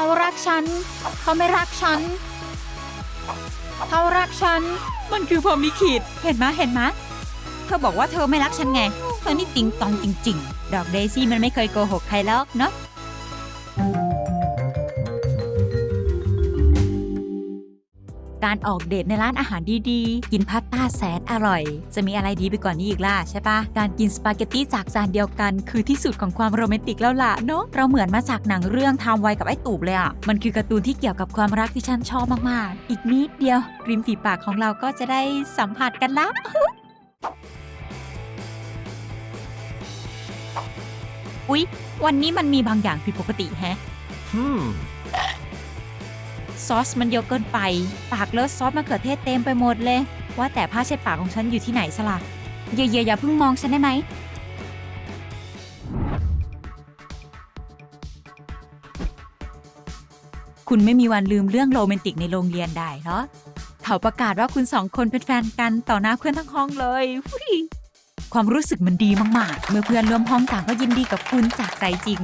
เขารักฉัน เขาไม่รักฉัน เขารักฉัน มันคือพรหมลิขิตเห็นมะเห็นมะเธอบอกว่าเธอไม่รักฉันไง เธอนี่ติงตองจริง ๆ ดอกเดซี่มันไม่เคยโกหกใครแล้วเนาะ การออกเดทในร้านอาหารดีๆ กินพาสต้าแสนอร่อย จะมีอะไรดีไปกว่านนี้อีกล่ะใช่ปะการกินสปาเกตตี้จากจานเดียวกัน คือที่สุดของความโรแมนติกแล้วล่ะเนาะเราเหมือนมาจากหนังเรื่องทม์ไวกับไอ้ตูบเลยอะ่ะมันคือการ์ตูนที่เกี่ยวกับความรักที่ฉันชอบมากๆ อีกนิดเดียวริมฝีปากของเราก็จะได้สัมผัสกันละอุ๊ย วันนี้มันมีบางอย่างผิดปกติแฮะ Hmm. ซอสมันเยอะเกินไป ปากเลอะซอสมะเขือเทศเต็มไปหมดเลย ว่าแต่ผ้าเช็ดปากของฉันอยู่ที่ไหนสละอย่าอย่าอย่าเพิ่งมองฉันได้ไหม คุณไม่มีวันลืมเรื่องโรแมนติกในโรงเรียนได้เหรอเขาประกาศว่าคุณสองคนเป็นแฟนกันต่อหน้าเพื่อนทั้งห้องเลยหุยความรู้สึกมันดีมากๆ เมื่อเพื่อนร่วมห้องต่างก็ยินดีกับคุณจากใจจริง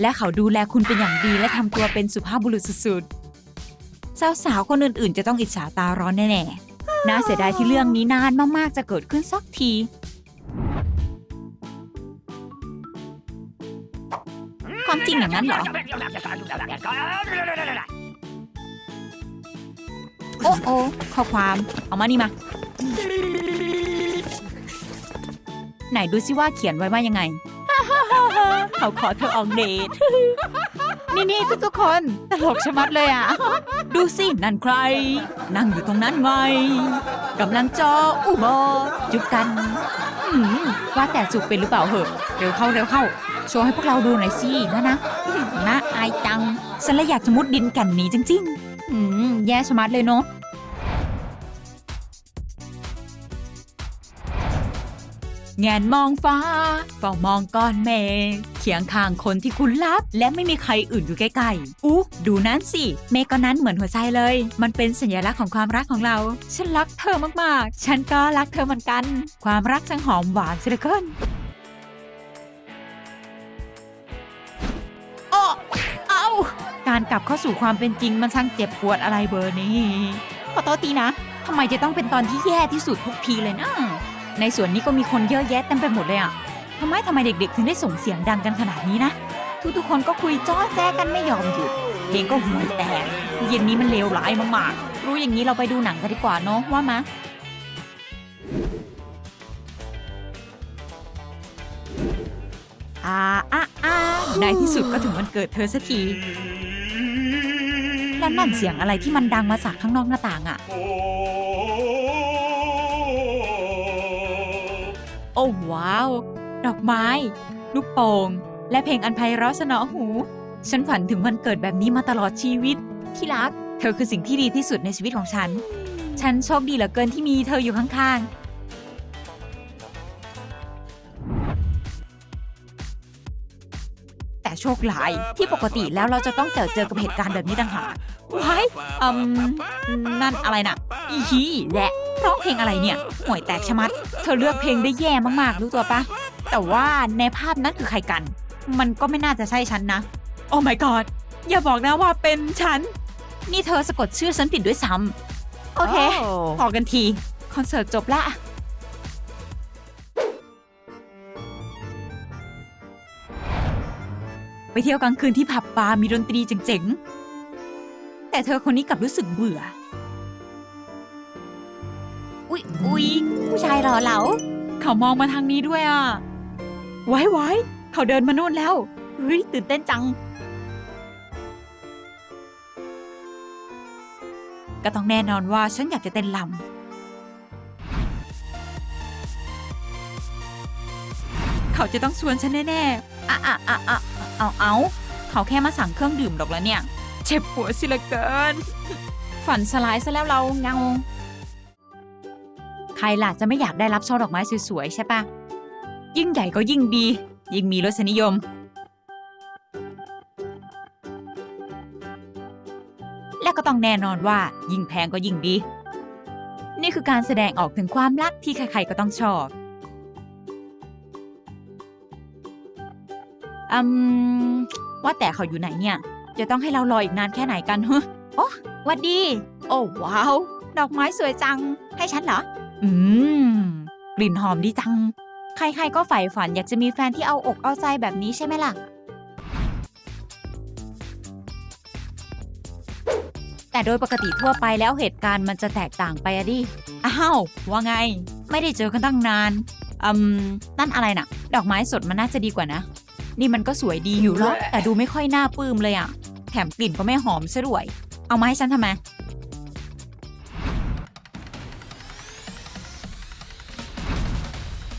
และเขาดูแลคุณเป็นอย่างดีและทำตัวเป็นสุภาพบุรุษสุดๆ สาวๆ คนอื่นๆ จะต้องอิจฉาตาร้อนแน่ๆ น่าเสียดายที่เรื่องนี้นานมากๆ จะเกิดขึ้นสักที ความจริงอย่างนั้นเหรอ โอ้โอ้ข้อความ เอามานี่มา ไหนดูซิว่าเขียนไว้ว่ายังไง เขาขอเธอออกเดท นี่นี่ทุกทุกๆคนตลกชะมัดเลยอะ ดูสินั่นใคร นั่งอยู่ตรงนั้นไงกำลังจออุโบจุบกันอืมว่าแต่จุบเป็นหรือเปล่าเหอะ เร็วเข้าเร็วเข้า โชว์ให้พวกเราดูหน่อยสินะนะอืมน่าอายจังฉันเลยอยากจะมุดดินแกันหนีจริงๆ อืมแย่ชะมัดเลยเนาะ แงนมองฟ้าเฝ้ามองก้อนเมฆเคียงข้างคนที่คุณรักและไม่มีใครอื่นอยู่ใกล้ๆอุ๊ดูนั้นสิ เมฆก้อนนั้นเหมือนหัวใจเลย มันเป็นสัญลักษณ์ของความรักของเรา ฉันรักเธอมากๆ ฉันก็รักเธอเหมือนกัน ความรักช่างหอมหวานเสียเหลือเกินโอ้เอาการกลับเข้าสู่ความเป็นจริงมันช่างเจ็บปวดอะไรเบอร์นี้ ขอโทษทีนะทำไมจะต้องเป็นตอนที่แย่ที่สุดทุกทีเลยนะ ในส่วนนี้ก็มีคนเยอะแยะเต็มไปหมดเลยอะทำไมทำไมเด็กๆ ถึงได้ส่งเสียงดังกันขนาดนี้นะ ทุกๆคนก็คุยจ้อแจ้กันไม่ยอมหยุดเพลงก็ห่วยแตกเย็นนี้มันเลวร้ายมากๆ รู้อย่างนี้เราไปดูหนังกันดีกว่าเนาะว่ามะอาอ่าอ่าในที่สุดก็ถึงวันเกิดเธอสักทีแล้วนั่นเสียงอะไรที่มันดังมาจากข้างนอกหน้าต่างอะ โอ้ว้าว ดอกไม้ ลูกโป่ง และเพลงอันไพเราะสนอหู ฉันฝันถึงวันเกิดแบบนี้มาตลอดชีวิต ที่รัก เธอคือสิ่งที่ดีที่สุดในชีวิตของฉัน ฉันโชคดีเหลือเกินที่มีเธออยู่ข้างๆแต่โชคร้ายที่ปกติแล้วเราจะต้องเจอเจอกับเหตุการณ์แบบนี้ต่างหากว้ายอืมนั่นอะไรน่ะอีฮีและร้องเพลงอะไรเนี่ยห่วยแตกชะมัด เธอเลือกเพลงได้แย่มากๆ รู้ตัวปะ แต่ว่าในภาพนั้นคือใครกัน มันก็ไม่น่าจะใช่ฉันนะ โอ้ my god อย่าบอกนะว่าเป็นฉัน นี่เธอสะกดชื่อฉันผิดด้วยซ้ำโอเคพอกันที คอนเสิร์ตจบละ ไปเที่ยวกลางคืนที่ผับบาร์มีดนตรีเจ๋งๆ แต่เธอคนนี้กลับรู้สึกเบื่อ อุ๊ยอุ๊ย ผู้ชายหล่อเหลา เขามองมาทางนี้ด้วยอะ ไว้ไว้เขาเดินมานู่นแล้ว เฮ้ย ตื่นเต้นจัง ก็ต้องแน่นอนว่าฉันอยากจะเต้นลำเขาจะต้องชวนฉันแน่ๆอะอะอะอะเอาเอาเขาแค่มาสั่งเครื่องดื่มหรอกแล้วเนี่ย เจ็บหัวสิเหละเกิน ฝันสลายซะแล้วเราเงา ใครล่ะจะไม่อยากได้รับช่อดอกไม้สวยๆใช่ปะยิ่งใหญ่ก็ยิ่งดี ยิ่งมีรสนิยม และก็ต้องแน่นอนว่ายิ่งแพงก็ยิ่งดี นี่คือการแสดงออกถึงความรักที่ใครๆก็ต้องชอบอืมว่าแต่เขาอยู่ไหนเนี่ย จะต้องให้เรารออีกนานแค่ไหนกันฮะโอ้วัดดี โอ้ว้าว ดอกไม้สวยจัง ให้ฉันเหรอ อืม กลิ่นหอมดีจัง ใครๆก็ใฝ่ฝันอยากจะมีแฟนที่เอาอกเอาใจแบบนี้ใช่ไหมล่ะ แต่โดยปกติทั่วไปแล้วเหตุการณ์มันจะแตกต่างไปอะดิ อ้าว ว่าไง ไม่ได้เจอกันตั้งนาน อืม นั่นอะไรน่ะ ดอกไม้สดมันน่าจะดีกว่านะ นี่มันก็สวยดีอยู่หรอกแต่ดูไม่ค่อยน่าปลื้มเลยอะแถมกลิ่นก็ไม่หอมซะด้วย เอามาให้ฉันทำไม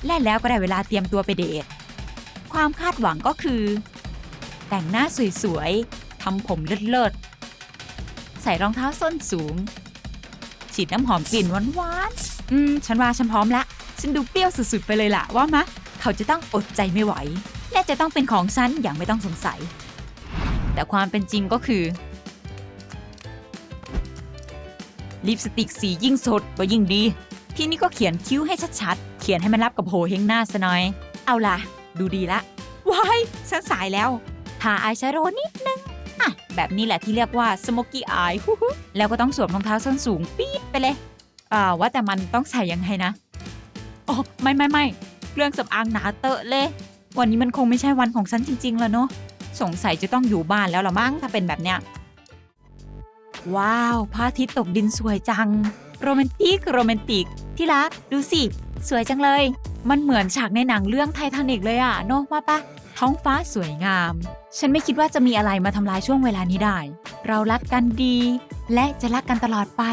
และแล้วก็ได้เวลาเตรียมตัวไปเดท ความคาดหวังก็คือ แต่งหน้าสวยๆ ทำผมเลิศๆ ใส่รองเท้าส้นสูง ฉีดน้ำหอมกลิ่นหวานๆ อืม ฉันว่าฉันพร้อมละ ฉันดูเปรี้ยวสุดๆ ไปเลยล่ะว่ามะ เขาจะต้องอดใจไม่ไหว และจะต้องเป็นของฉันอย่างไม่ต้องสงสัย แต่ความเป็นจริงก็คือ ลิปสติกสียิ่งสดก็ยิ่งดี ที่นี้ก็เขียนคิ้วให้ชัดๆ ขียนให้มันรับกับโหเฮงหน้าซะหน่อย เอาล่ะ ดูดีละว้ายฉันสายแล้วทาอายแชโดว์นิดนึงอะแบบนี้แหละที่เรียกว่าสโมกี้อายแล้วก็ต้องสวมรองเท้าส้นสูงปี๊ดไปเลยอ่าว่าแต่มันต้องใส่ยังไงนะโอ้ไม่ไม่ไม่เรื่องสำอางหนาเตอะเลย วันนี้มันคงไม่ใช่วันของฉันจริงๆ แล้วเนาะสงสัยจะต้องอยู่บ้านแล้วละมั้งถ้าเป็นแบบเนี้ยว้าวพระอาทิตย์ตกดินสวยจังโรแมนติกโรแมนติก ที่รัก ดูสิ สวยจังเลย มันเหมือนฉากในหนังเรื่องไททานิกเลยอะเนอะว่าปะท้องฟ้าสวยงาม ฉันไม่คิดว่าจะมีอะไรมาทำลายช่วงเวลานี้ได้ เรารักกันดี และจะรักกันตลอดไป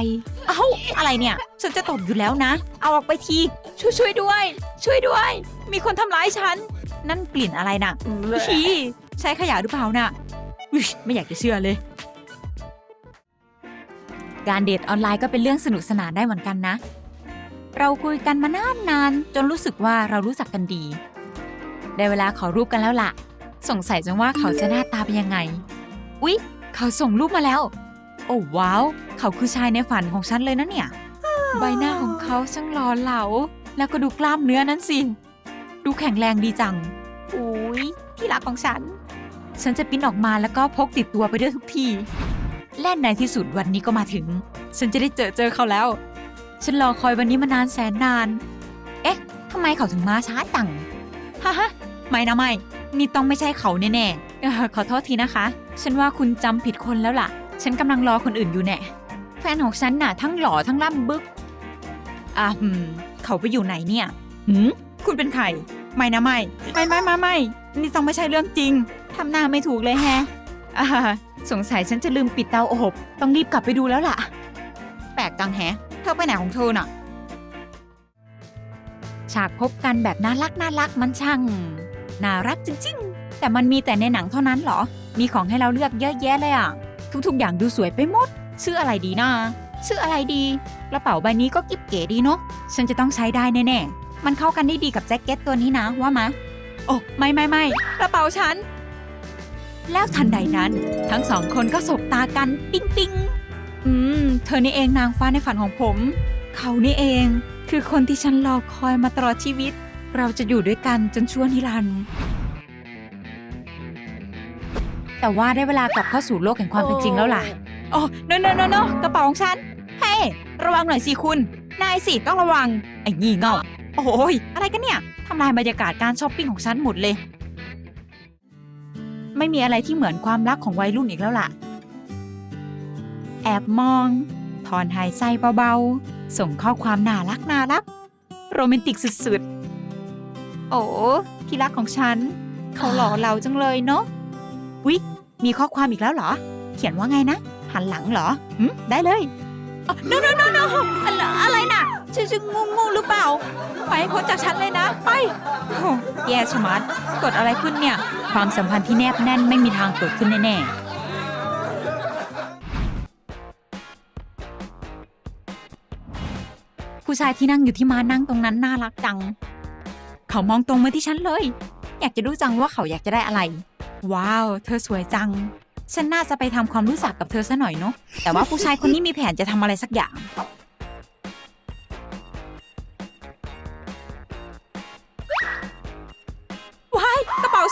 เอ้า อะไรเนี่ย ฉันจะตบอยู่แล้วนะ เอาออกไปที ช่วยช่วยด้วย ช่วยด้วย มีคนทำร้ายฉัน นั่นกลิ่นอะไรน่ะพีใช้ขยะหรือเปล่าน่ะอุ๊ยไม่อยากจะเชื่อเลย การเดทออนไลน์ก็เป็นเรื่องสนุกสนานได้เหมือนกันนะ เราคุยกันมานานนานๆจนรู้สึกว่าเรารู้จักกันดี ได้เวลาขอรูปกันแล้วล่ะ สงสัยจังว่าเขาจะหน้าตาเป็นยังไง อุ๊ย เขาส่งรูปมาแล้ว โอ้ว้าว เขาคือชายในฝันของฉันเลยนะเนี่ย ใบหน้าของเขาช่างหล่อเหลา แล้วก็ดูกล้ามเนื้อนั้นสิ ดูแข็งแรงดีจัง อุ๊ย ที่รักของฉัน ฉันจะปิ้นออกมาแล้วก็พกติดตัวไปด้วยทุกที และในที่สุดวันนี้ก็มาถึง ฉันจะได้เจอเจอเขาแล้ว ฉันรอคอยวันนี้มานานแสนนาน เอ๊ะทำไมเขาถึงมาช้าจังฮ่าฮะไม่นะไม่ นี่ต้องไม่ใช่เขาแน่ๆเอ่ขอโทษทีนะคะ ฉันว่าคุณจำผิดคนแล้วล่ะ ฉันกำลังรอคนอื่นอยู่แน่แฟนของฉันน่ะทั้งหล่อทั้งล่ำบึกอะเขาไปอยู่ไหนเนี่ยหืมคุณเป็นใคร ไม่นะไม่ ไม่ไม่ไม่ไม่ นี่ต้องไม่ใช่เรื่องจริง ทำหน้าไม่ถูกเลยแฮะ อ่าสงสัยฉันจะลืมปิดเตาอบต้องรีบกลับไปดูแล้วล่ะ แปลกจังแฮะเธอไปไหนของเธอน่ะ ฉากพบกันแบบน่ารักน่ารักมันช่างน่ารักจริง ๆ แต่มันมีแต่ในหนังเท่านั้นเหรอ มีของให้เราเลือกเยอะแยะเลยอะ ทุกๆ อย่างดูสวยไปหมด ชื่ออะไรดีนะชื่ออะไรดี กระเป๋าใบนี้ก็กิ๊บเก๋ดีเนาะ ฉันจะต้องใช้ได้แน่ๆ มันเข้ากันได้ดีกับแจ็คเก็ตตัวนี้นะว่ามะ โอ้ไม่ไม่ไม่กระเป๋าฉัน แล้วทันใดนั้น ทั้งสองคนก็สบตากันปิ๊งปิ๊งอืม เธอนี่เองนางฟ้าในฝันของผม เขานี่เอง คือคนที่ฉันรอคอยมาตลอดชีวิต เราจะอยู่ด้วยกันจนชั่วนิรันดร์แต่ว่าได้เวลากลับเข้าสู่โลกแห่งความเป็นจริงแล้วล่ะ โอ้โนโนโนโนกระเป๋าของฉัน เฮ้ระวังหน่อยสิคุณ นายสิต้องระวัง ไอ้งี่เง่า โอ้ย อะไรกันเนี่ย ทำลายบรรยากาศการช้อปปิ้งของฉันหมดเลย ไม่มีอะไรที่เหมือนความรักของวัยรุ่นอีกแล้วล่ะ แอบมอง ถอนหายใจเบาๆ ส่งข้อความน่ารักน่ารัก โรแมนติกสุดๆ โอ้ที่รักของฉัน เขาหล่อเราจังเลยเนาะวิมีข้อความอีกแล้วเหรอ เขียนว่าไงนะ หันหลังเหรอหืมได้เลยโนโนโนโนอะไรอะไรน่ะชื่อชื่องูงูหรือเปล่า พ้นจากฉันเลยนะ ไปแย่ชะมัดเกิดอะไรขึ้นเนี่ย ความสัมพันธ์ที่แนบแน่นไม่มีทางเกิดขึ้นแน่ๆผู้ชายที่นั่งอยู่ที่ม้านั่งตรงนั้นน่ารักจัง เขามองตรงมาที่ฉันเลย อยากจะรู้จังว่าเขาอยากจะได้อะไร ว้าว เธอสวยจัง ฉันน่าจะไปทำความรู้จักกับเธอซะหน่อยเนาะ แต่ว่าผู้ชายคนนี้มีแผนจะทำอะไรสักอย่าง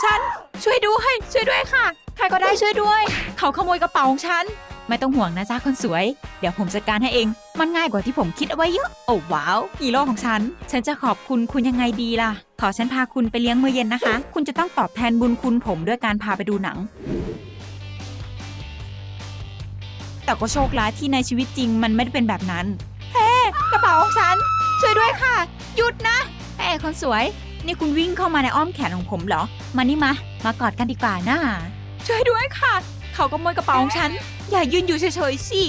ฉัน ช่วยด้วย ช่วยด้วยค่ะ ใครก็ได้ช่วยด้วย เขาขโมยกระเป๋าของฉัน ไม่ต้องห่วงนะจ๊ะคนสวย เดี๋ยวผมจัดการให้เอง มันง่ายกว่าที่ผมคิดเอาไว้เยอะ โอ้ว้าวฮีโร่ของฉัน ฉันจะขอบคุณคุณยังไงดีล่ะ ขอฉันพาคุณไปเลี้ยงมื้อเย็นนะคะ คุณจะต้องตอบแทนบุญคุณผมด้วยการพาไปดูหนัง แต่ก็โชคร้ายที่ในชีวิตจริงมันไม่ได้เป็นแบบนั้น เฮ้ กระเป๋าของฉัน ช่วยด้วยค่ะ หยุดนะเฮ้คนสวย นี่คุณวิ่งเข้ามาในอ้อมแขนของผมเหรอ มานี่มา มากอดกันดีกว่านะช่วยด้วยค่ะ เขาขโมยกระเป๋าของฉัน อย่ายืนอยู่เฉยๆสิ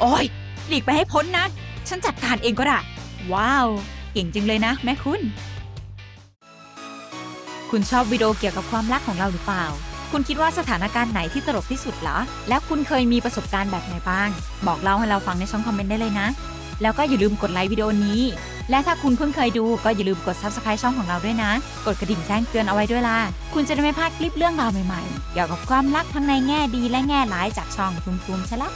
โอ้ยหลีกไปให้พ้นนะ ฉันจัดการเองก็ได้ ว้าว เก่งจังเลยนะ แม่คุณ คุณชอบวิดีโอเกี่ยวกับความรักของเราหรือเปล่า คุณคิดว่าสถานการณ์ไหนที่ตลกที่สุดเหรอ แล้วคุณเคยมีประสบการณ์แบบไหนบ้าง บอกเล่าให้เราฟังในช่องคอมเมนต์ได้เลยนะ แล้วก็อย่าลืมกดไลค์วิดีโอนี้ และถ้าคุณเพิ่งเคยดูก็อย่าลืมกด subscribe ช่องของเราด้วยนะ กดกระดิ่งแจ้งเตือนเอาไว้ด้วยล่ะ คุณจะได้ไม่พลาดคลิปเรื่องราวใหม่ๆ เกี่ยวกับความรักทั้งในแง่ดีและแง่ร้ายจากช่องตุ้มๆใช่ละ